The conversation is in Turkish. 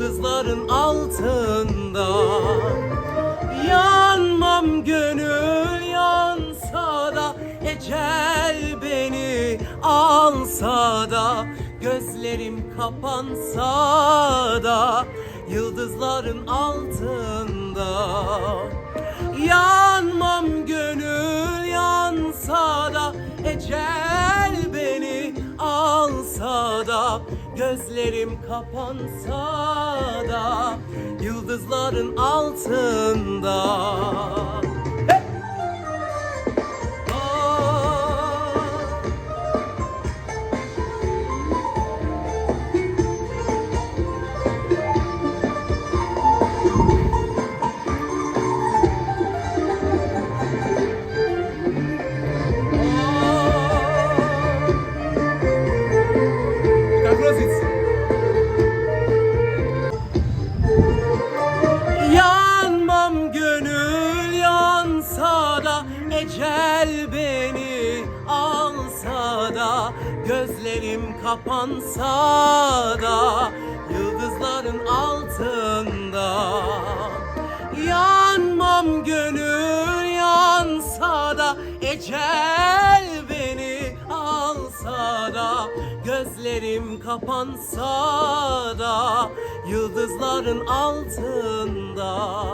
Yıldızların altında. Yanmam gönül yansa da Ecel beni alsa da Gözlerim kapansa da Yıldızların altında. Yanmam gönül yansa da Ecel beni alsa da Gözlerim kapansa da Yıldızların altında Ecel beni alsa da Gözlerim kapansa da Yıldızların altında. Yanmam gönül yansa da Ecel beni alsa da Gözlerim kapansa da Yıldızların altında